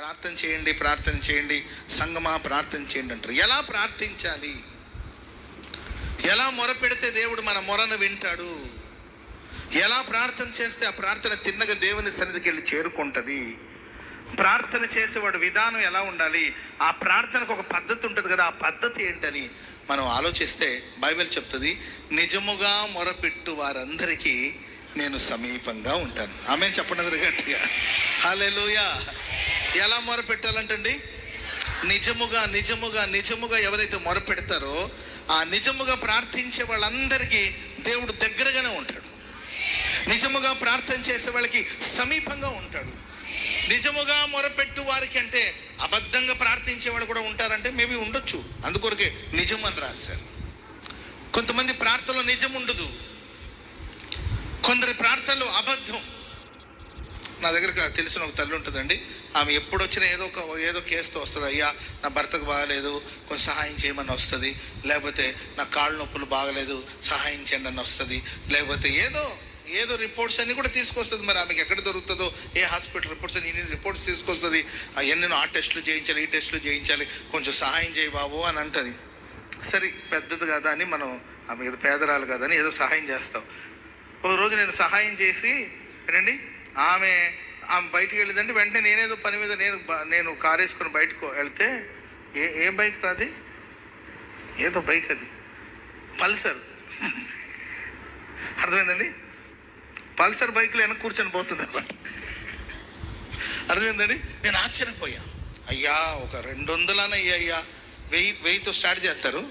ప్రార్థన చేయండి ప్రార్థన చేయండి సంగమా ప్రార్థన చేయండి అంటారు. ఎలా ప్రార్థించాలి? ఎలా మొరపెడితే దేవుడు మన మొరను వింటాడు? ఎలా ప్రార్థన చేస్తే ఆ ప్రార్థన తిన్నగా దేవుని సన్నిధికి వెళ్ళి చేరుకుంటుంది? ప్రార్థన చేసేవాడు విధానం ఎలా ఉండాలి? ఆ ప్రార్థనకు ఒక పద్ధతి ఉంటుంది కదా ఆ పద్ధతి ఏంటని మనం ఆలోచిస్తే బైబిల్ చెప్తుంది నిజముగా మొరపెట్టు వారందరికీ నేను సమీపంగా ఉంటాను. ఆమె చెప్పండి గట్టిగా. హల్లెలూయా. ఎలా మొరపెట్టాలంటండి? నిజముగా నిజముగా నిజముగా ఎవరైతే మొరపెడతారో ఆ నిజముగా ప్రార్థించే వాళ్ళందరికీ దేవుడు దగ్గరగానే ఉంటాడు. నిజముగా ప్రార్థన చేసే వాళ్ళకి సమీపంగా ఉంటాడు. నిజముగా మొరపెట్టు వారికి అంటే అబద్ధంగా ప్రార్థించే వాళ్ళు కూడా ఉంటారంటే మేబీ ఉండొచ్చు. అందుకొరకే నిజం అని రాశారు. కొంతమంది ప్రార్థనలో నిజం ఉండదు. కొందరి ప్రార్థనలు అబద్ధం. నా దగ్గర తెలిసిన ఒక తల్లి ఉంటుందండి. ఆమె ఎప్పుడు వచ్చినా ఏదో ఒక ఏదో కేసుతో వస్తుంది. అయ్యా నా భర్తకు బాగలేదు కొంచెం సహాయం చేయమని వస్తుంది. లేకపోతే నా కాళ్ళ నొప్పులు బాగలేదు సహాయం చేయండి అని వస్తుంది. లేకపోతే ఏదో ఏదో రిపోర్ట్స్ అన్ని కూడా తీసుకొస్తుంది. మరి ఆమెకి ఎక్కడ దొరుకుతుందో ఏ హాస్పిటల్ రిపోర్ట్స్ అని ఇన్ని రిపోర్ట్స్ తీసుకొస్తుంది? అవన్నీ ఆ టెస్టులు చేయించాలి ఈ టెస్టులు చేయించాలి. కొంచెం సహాయం చేయి బాబు అని అంటుంది. సరే పెద్దది కదా అని మనం ఆమె ఏదో పేదరాలు కదా అని ఏదో సహాయం చేస్తాం. ఒక రోజు నేను సహాయం చేసి ఏంటండి? ఆమె ఆమె బయటికి వెళ్ళిందంటే వెంటనే నేనేదో పని మీద నేను బ- నేను కారు వేసుకొని బయటకు వెళ్తే ఏ ఏ బైక్ రాది? ఏదో బైక్ అది. పల్సర్. అర్థమైందండి? పల్సర్ బైక్లో వెనక కూర్చొని పోతుంది అనమాట అర్థమైందండి? నేను ఆశ్చర్యపోయా. అయ్యా ఒక రెండు వందలనయ్యా అయ్యా. వెయ్యి వెయ్యితో స్టార్ట్ చేస్తారు.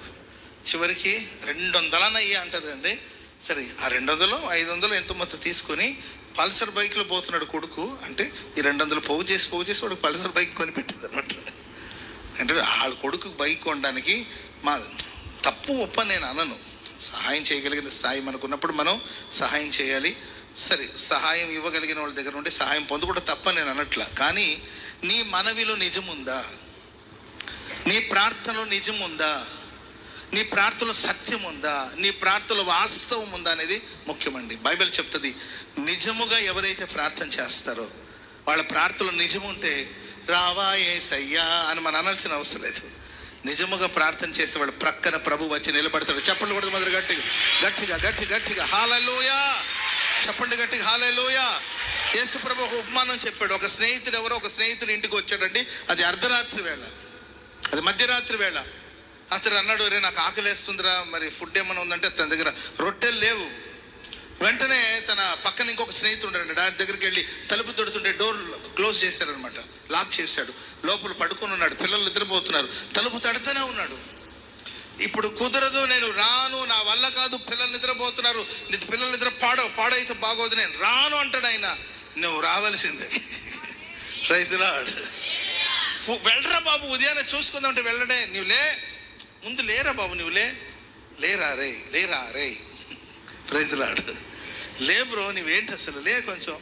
చివరికి రెండు వందలనయ్యా అంటదండి. సరే ఆ రెండు వందలు ఐదు వందలు ఎంతో మొత్తం తీసుకొని పల్సర్ బైక్లో పోతున్నాడు కొడుకు అంటే ఈ రెండు వందలు పోగు చేసి పోగు చేసి వాడు పల్సర్ బైక్ కొనిపెట్టింది అనమాట అంటే వాళ్ళ కొడుకు బైక్ కొనడానికి మా తప్పు ఒప్ప నేను అనను. సహాయం చేయగలిగిన స్థాయి మనకున్నప్పుడు మనం సహాయం చేయాలి. సరే సహాయం ఇవ్వగలిగిన వాళ్ళ దగ్గర నుండి సహాయం పొందకూడదు తప్ప నేను అనట్లా. కానీ నీ మనవిలో నిజం ఉందా నీ ప్రార్థనలో నిజం ఉందా నీ ప్రార్థనలో సత్యం ఉందా? నీ ప్రార్థనలో వాస్తవం ఉందా అనేది ముఖ్యమండి. బైబిల్ చెప్తుంది నిజముగా ఎవరైతే ప్రార్థన చేస్తారో వాళ్ళ ప్రార్థనలో నిజం ఉంటే రావా ఏసయ్యా అని మనం అనాల్సిన అవసరం లేదు. నిజముగా ప్రార్థన చేసే వాళ్ళు ప్రక్కన ప్రభు వచ్చి నిలబడతాడు. చెప్పండి కూడా మొదలు గట్టిగా గట్టిగా గట్టి గట్టిగా. హాలలోయా! చెప్పండి గట్టిగా హాలలోయా! యేసు ప్రభు ఒక ఉపమానం చెప్పాడు. ఒక స్నేహితుడు ఎవరో ఒక స్నేహితుడు ఇంటికి వచ్చాడండి. అది అర్ధరాత్రి వేళ. అది మధ్యరాత్రి వేళ. అతడు అన్నాడు రే నాకు ఆకలేస్తుందిరా మరి ఫుడ్ ఏమైనా ఉందంటే తన దగ్గర. రొట్టెలు లేవు. వెంటనే తన పక్కన ఇంకొక స్నేహితుడు దాని దగ్గరికి వెళ్ళి తలుపు తొడుతుంటే డోర్ క్లోజ్ చేశారనమాట లాక్ చేశాడు లోపల పడుకొని ఉన్నాడు పిల్లలు నిద్రపోతున్నారు తలుపు తడుతూనే ఉన్నాడు. ఇప్పుడు కుదరదు నేను రాను నా వల్ల కాదు పిల్లలు నిద్రపోతున్నారు ని- పిల్లలు నిద్ర పాడో పాడైతే బాగోదు నేను రాను అంటాడు ఆయన. నువ్వు రావాల్సిందే. ప్రైజ్ లార్డ్ ఉ- వెళ్ళరా బాబు ఉదయాన్నే చూసుకుందాం అంటే వెళ్ళడే నువ్వు లే. ముందు లేరా బాబు నువ్వు లే? లేరా రే లేరా రే? ప్రైజ్లాడు లే బ్రో నువ్వేంటి అసలు? లే కొంచెం.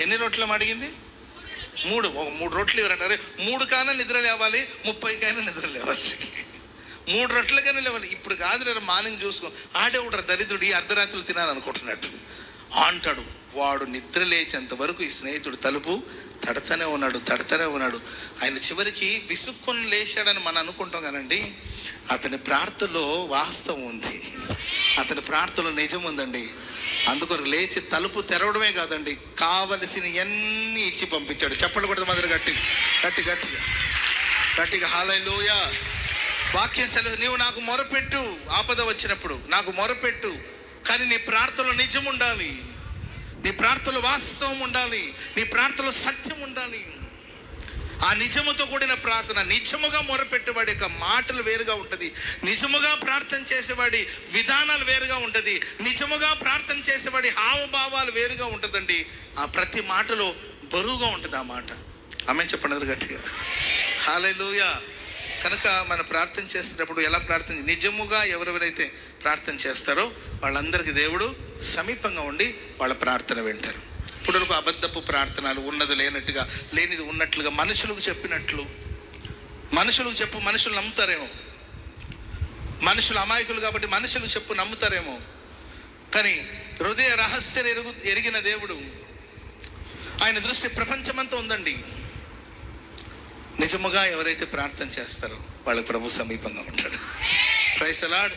ఎన్ని రొట్టెలు అడిగింది? మూడు. ఒక మూడు రొట్లు ఇవ్వరంటారు మూడు కాన నిద్ర లేవాలి? ముప్పై కైనా నిద్ర లేవాలి? మూడు రొట్లకైనా లేవాలి? ఇప్పుడు కాదు రేపు మార్నింగ్ చూసుకో. ఆడే ఒకటి దరిద్రుడు ఈ అర్ధరాత్రులు తినాలనుకుంటున్నట్టు అంటాడు వాడు నిద్ర లేచేంత వరకు ఈ స్నేహితుడు తలుపు తడతనే ఉన్నాడు తడతనే ఉన్నాడు. ఆయన చివరికి విసుక్కొని లేచాడని మనం అనుకుంటాం కానండి అతని ప్రార్థనలో వాస్తవం ఉంది. అతని ప్రార్థనలో నిజం ఉందండి. అందుకొరకు లేచి తలుపు తెరవడమే కాదండి. కావలసిన అన్నీ ఇచ్చి పంపించాడు. చెప్పండి కూడా మొదలు గట్టి గట్టి గట్టిగా. గట్టిగా. హాలలోయ వాక్యం సెలవు. నీవు నాకు మొరపెట్టు. ఆపద వచ్చినప్పుడు నాకు మొరపెట్టు. కానీ నీ ప్రార్థనలో నిజం ఉండాలి. నీ ప్రార్థనలో వాస్తవం ఉండాలి నీ ప్రార్థనలో సత్యం ఉండాలి. ఆ నిజముతో కూడిన ప్రార్థన నిజముగా మొరపెట్టేవాడి యొక్క మాటలు వేరుగా ఉంటుంది. నిజముగా ప్రార్థన చేసేవాడి విధానాలు వేరుగా ఉంటుంది. నిజముగా ప్రార్థన చేసేవాడి హావభావాలు వేరుగా ఉంటుందండి. ఆ ప్రతి మాటలో బరువుగా ఉంటుంది ఆ మాట. ఆమె చెప్పండి గట్టిగా. హాలూయ కనుక మనం ప్రార్థన చేసేటప్పుడు ఎలా ప్రార్థన నిజముగా ఎవరెవరైతే ప్రార్థన చేస్తారో వాళ్ళందరికీ దేవుడు సమీపంగా ఉండి వాళ్ళ ప్రార్థన వింటారు. ఇప్పుడు వరకు అబద్ధపు ప్రార్థనలు ఉన్నది లేనట్టుగా లేనిది ఉన్నట్లుగా మనుషులకు చెప్పినట్లు. మనుషులకు చెప్పు మనుషులు నమ్ముతారేమో. మనుషులు అమాయకులు కాబట్టి మనుషులు చెప్పు నమ్ముతారేమో. కానీ హృదయ రహస్యం ఎరుగు ఎరిగిన దేవుడు ఆయన దృష్టి ప్రపంచమంతా ఉందండి. నిజముగా ఎవరైతే ప్రార్థన చేస్తారో వాళ్ళ ప్రభు సమీపంగా ఉంటాడు. ప్రైస్ అలాడ్